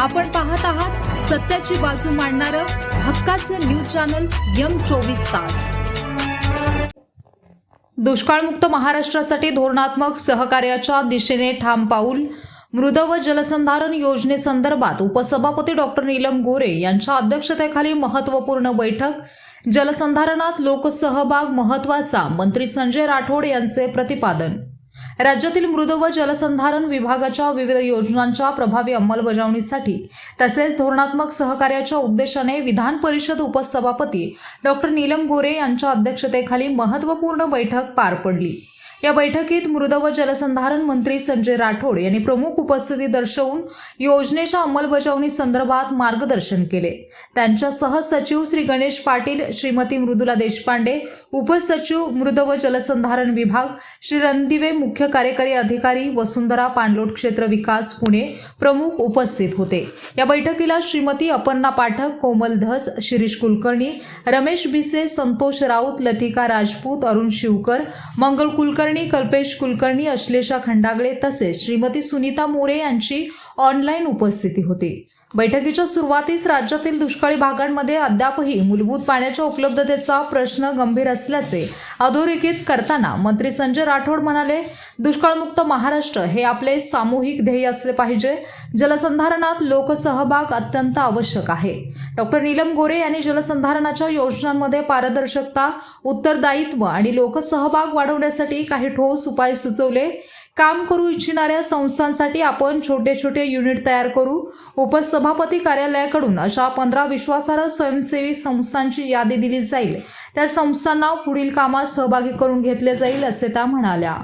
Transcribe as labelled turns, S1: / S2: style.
S1: आपण पाहत आहात सत्याची बाजू मांडणारं हक्काचं न्यूज चॅनल यम चोवीस तास. दुष्काळमुक्त महाराष्ट्रासाठी धोरणात्मक सहकार्याच्या दिशेने ठाम पाऊल. मृद व जलसंधारण योजनेसंदर्भात उपसभापती डॉक्टर नीलम गोरे यांच्या अध्यक्षतेखाली महत्त्वपूर्ण बैठक. जलसंधारणात लोकसहभाग महत्त्वाचा मंत्री संजय राठोड यांचे प्रतिपादन. राज्यातील मृद व जलसंधारण विभागाच्या विविध योजनांच्या प्रभावी अंमलबजावणीसाठी तसेच धोरणात्मक सहकार्याच्या उद्देशाने विधान परिषद उपसभापती डॉक्टर नीलम गोरे यांच्या अध्यक्षतेखाली महत्त्वपूर्ण बैठक पार पडली. या बैठकीत मृद व जलसंधारण मंत्री संजय राठोड यांनी प्रमुख उपस्थिती दर्शवून योजनेच्या अंमलबजावणी संदर्भात मार्गदर्शन केले. त्यांच्या सहसचिव श्री गणेश पाटील श्रीमती मृदुला देशपांडे उपसचिव मृद व जलसंधारण विभाग श्री रणदिवे मुख्य कार्यकारी अधिकारी वसुंधरा पाणलोट क्षेत्र विकास पुणे प्रमुख उपस्थित होते. या बैठकीला श्रीमती अपर्णा पाठक कोमल धस शिरीष कुलकर्णी रमेश भिसे संतोष राऊत लतिका राजपूत अरुण शिवकर मंगल कुलकर्णी कल्पेश कुलकर्णी अश्लेषा खंडागळे तसेच श्रीमती सुनीता मोरे यांची ऑनलाईन उपस्थिती होती. बैठकीच्या सुरुवातीस राज्यातील दुष्काळी भागांमध्ये अद्यापही मूलभूत पाण्याच्या उपलब्धतेचा प्रश्न गंभीर असल्याचे अधोरेखित करताना मंत्री संजय राठोड म्हणाले दुष्काळमुक्त महाराष्ट्र हे आपले सामूहिक ध्येय असले पाहिजे. जलसंधारणात लोकसहभाग अत्यंत आवश्यक आहे. डॉक्टर नीलम गोरे यांनी जलसंधारणाच्या योजनांमध्ये पारदर्शकता उत्तरदायित्व आणि लोकसहभाग वाढवण्यासाठी काही ठोस उपाय सुचवले. काम करू इच्छिणाऱ्या संस्थांसाठी आपण छोटे छोटे युनिट तयार करू. उपसभापती कार्यालयाकडून अशा पंधरा विश्वासार्ह स्वयंसेवी संस्थांची यादी दिली जाईल. त्या संस्थांना पुढील कामात सहभागी करून घेतले जाईल असे त्या म्हणाल्या.